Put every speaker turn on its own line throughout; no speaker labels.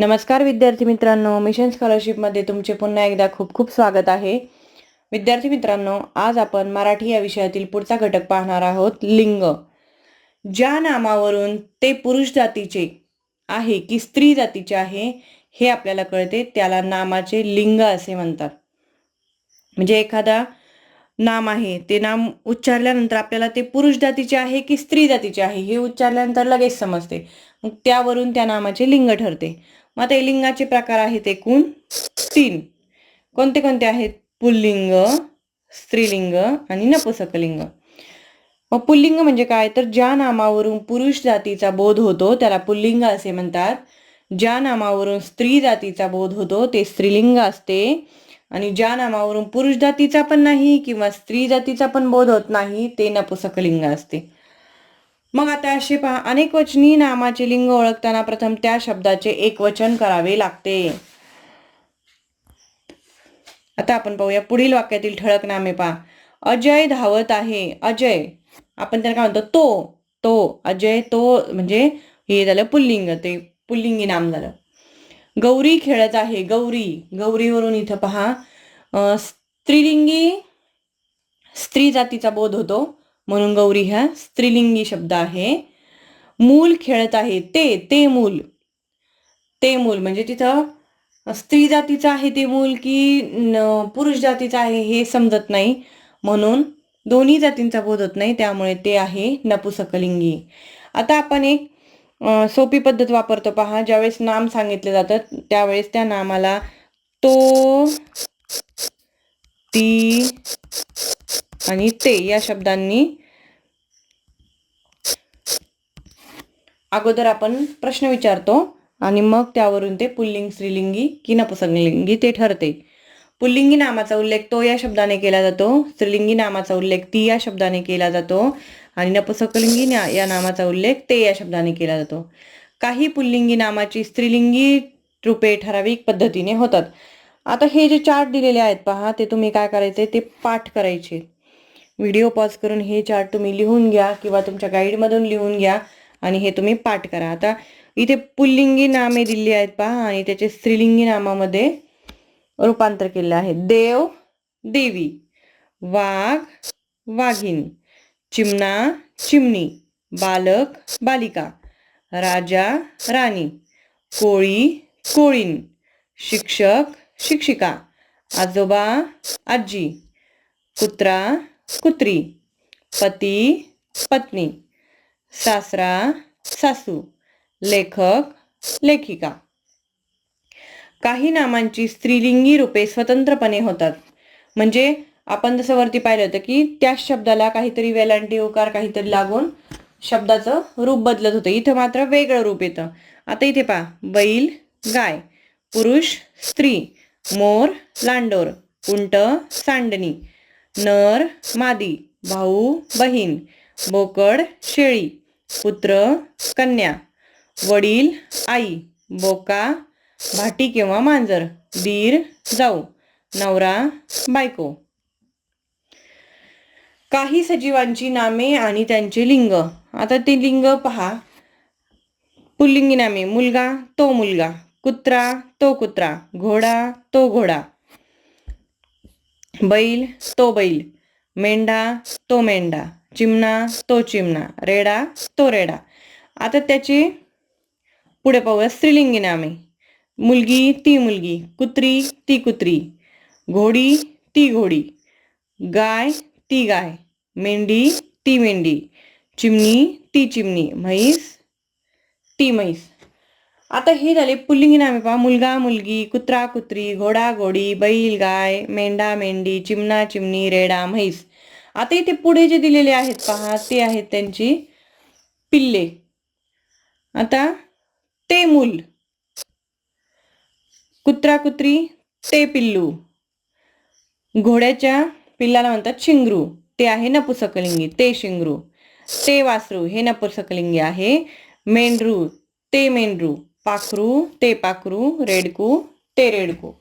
नमस्कार विद्यार्थी मित्रांनो मिशन स्कॉलरशिपमध्ये तुमचे पुन्हा एकदा खूप खूप स्वागत आहे. विद्यार्थी मित्रांनो आज आपण मराठी या विषयातील पुढचा घटक पाहणार आहोत लिंग. ज्या नामावरून ते पुरुष जातीचे आहे की स्त्री जातीचे आहे हे आपल्याला कळते. त्याला नामाचे लिंग असे म्हणतात. म्हणजे एखादा नाम आहे ते नाम उच्चारल्यानंतर आपल्याला ते पुरुष जातीचे आहे की स्त्री जातीचे आहे हे उच्चारल्यानंतर लगेच समजते. मग त्यावरून त्या नामाचे लिंग ठरते. मग आता लिंगाचे प्रकार आहेत एकूण तीन. कोणते कोणते आहेत? पुल्लिंग स्त्रीलिंग आणि नपुसकलिंग. मग पुल्लिंग म्हणजे काय? तर ज्या नामावरून पुरुष जातीचा बोध होतो त्याला पुल्लिंग असे म्हणतात. ज्या नामावरून स्त्री जातीचा बोध होतो ते स्त्रीलिंग असते. आणि ज्या नामावरून पुरुष जातीचा पण नाही किंवा स्त्री जातीचा पण बोध होत नाही ते नपुसकलिंग असते. मग आता असे पहा अनेक वचनी नामाचे लिंग ओळखताना प्रथम त्या शब्दाचे एक वचन करावे लागते. आता आपण पाहूया पुढील वाक्यातील ठळक नामे पहा. अजय धावत आहे. अजय. आपण त्याला काय म्हणतो? तो. तो. अजय तो म्हणजे हे झालं पुल्लिंग ते पुल्लिंगी नाम झालं. गौरी खेळत आहे. गौरी. गौरीवरून इथं पहा. स्त्रीलिंगी स्त्री जातीचा बोध होतो. म्हणून गौरी हा स्त्रीलिंगी शब्द आहे. मूल खेळत आहे. ते ते मूल. ते मूल म्हणजे तिथं स्त्री जातीचं आहे ते मूल की पुरुष जातीचं आहे हे समजत नाही. म्हणून दोन्ही जातींचा बोध होत नाही. त्यामुळे ते आहे नपुसकलिंगी. आता आपण एक सोपी पद्धत वापरतो. पहा ज्यावेळेस नाम सांगितलं जातं त्यावेळेस त्या नामाला तो ती आणि ते या शब्दांनी अगोदर आपण प्रश्न विचारतो आणि मग त्यावरून ते पुल्लिंग स्त्रीलिंगी की नपुसकलिंगी ते ठरते. पुल्लिंगी नामाचा उल्लेख तो या शब्दाने केला जातो स्त्रीलिंगी नामाचा उल्लेख ती या शब्दाने केला जातो आणि नपुसकलिंगी ना- या नामाचा उल्लेख ते या शब्दाने केला जातो. काही पुल्लिंगी नामाची स्त्रीलिंगी रूपे ठराविक पद्धतीने होतात. आता हे जे चार्ट दिलेले आहेत पहा ते तुम्ही काय करायचे ते पाठ करायचे. व्हिडिओ पॉज करून हे चार्ट तुम्ही लिहून घ्या किंवा तुमच्या गाईडमधून लिहून घ्या आणि हे तुम्ही पाठ करा. आता इथे पुल्लिंगी नामे दिली आहेत पहा आणि त्याचे स्त्रीलिंगी नामामध्ये रूपांतर केलेलं आहे. देव देवी वाघ वाघिन चिमणा चिमणी बालक बालिका राजा राणी कोळी कोळीन शिक्षक शिक्षिका आजोबा आजी कुत्रा कुत्री पती पत्नी सासरा सासू लेखक लेखिका. काही नामांची स्त्रीलिंगी रूपे स्वतंत्रपणे होतात. म्हणजे आपण जसं वरती पाहिलं होतं की त्याच शब्दाला काहीतरी वेलांटी उकार काहीतरी लागून शब्दाचं रूप बदलत होतं. इथं मात्र वेगळं रूप येतं. आता इथे पहा बैल गाय पुरुष स्त्री. मोर लांडोर उंट सांडणी नर मादी भाऊ बहीण बोकड शेळी पुत्र कन्या वडील आई बोका भाटी किंवा मांजर दीर जाऊ नवरा बायको. काही सजीवांची नामे आणि त्यांचे लिंग. आता ते लिंग पहा. पुल्लिंगी नामे मुलगा तो मुलगा. कुत्रा तो कुत्रा घोडा तो घोडा. बैल तो बैल मेंढा तो मेंढा चिमणा तो चिमणा रेडा तो रेडा. आता त्याची पुढे पाहूया. स्त्रीलिंगी नामे मुलगी ती मुलगी कुत्री ती कुत्री घोडी ती घोडी गाय ती गाय मेंढी ती मेंढी चिमणी ती चिमणी म्हैस ती म्हैस. आता हे झाले पुल्लिंगी नामे पहा. मुलगा मुलगी कुत्रा कुत्री घोडा घोडी बैल गाय मेंढा मेंढी चिमणा चिमणी रेडा म्हैस. आता इथे पुढे जे दिलेले आहेत पहा ते आहेत त्यांची पिल्ले. आता ते मूल. कुत्रा कुत्री ते पिल्लू. घोड्याच्या पिल्लाला म्हणतात शिंगरू. ते आहे नपुसकलिंगी ते शिंगरू. ते वासरू हे नपुसकलिंगी आहे. मेंढरू ते मेंढरू. पाखरू ते पाखरू रेडकू ते रेडकू.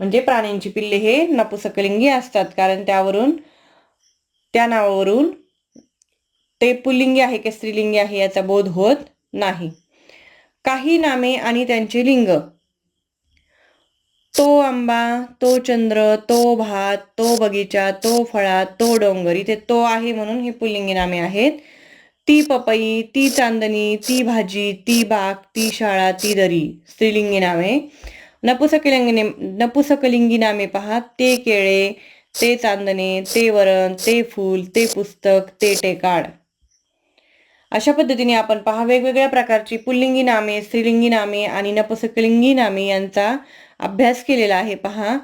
म्हणजे प्राण्यांची पिल्ले हे नपुसकलिंगी असतात कारण त्यावरून त्या नावावरून ते पुल्लिंगी आहे की स्त्रीलिंगी आहे याचा बोध होत नाही. काही नामे आणि त्यांचे लिंग. तो आंबा तो चंद्र तो भात तो बगीचा तो फळा तो डोंगर इथे तो आहे म्हणून ही पुल्लिंगी नामे आहेत. ती पपई ती चांदणी ती भाजी ती बाग ती शाळा ती दरी. स्त्रीलिंगी नामे. नपुसकलिंगी नपुसकलिंगी नामे पहा. ते केळे ते चांदणे ते वरण ते फूल ते पुस्तक ते टेकाड. अशा पद्धतीने आपण पहा वेगवेगळ्या प्रकारची पुल्लिंगी नामे स्त्रीलिंगी नामे आणि नपुसकलिंगी नामे यांचा अभ्यास केलेला आहे. पहा.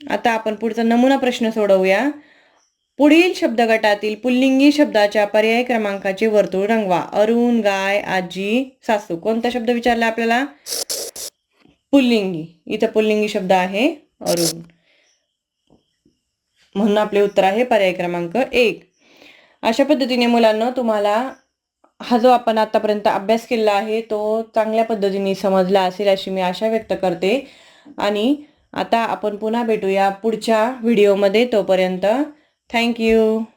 आता आपण पुढचा नमुना प्रश्न सोडवूया. पुढील शब्दगटातील पुल्लिंगी शब्दाच्या पर्याय क्रमांकाचे वर्तुळ रंगवा. अरुण गाय आजी सासू. कोणता शब्द विचारला आपल्याला? पुल्लिंगी. इथं पुल्लिंगी शब्द आहे. अरुण. म्हणून आपले उत्तर आहे पर्याय क्रमांक एक. अशा पद्धतीने मुलांना तुम्हाला हा जो आपण आतापर्यंत अभ्यास केलेला आहे तो चांगल्या पद्धतीने समजला असेल अशी मी आशा व्यक्त करते. आणि आता आपण पुन्हा भेटूया पुढच्या व्हिडिओमध्ये. तोपर्यंत Thank you.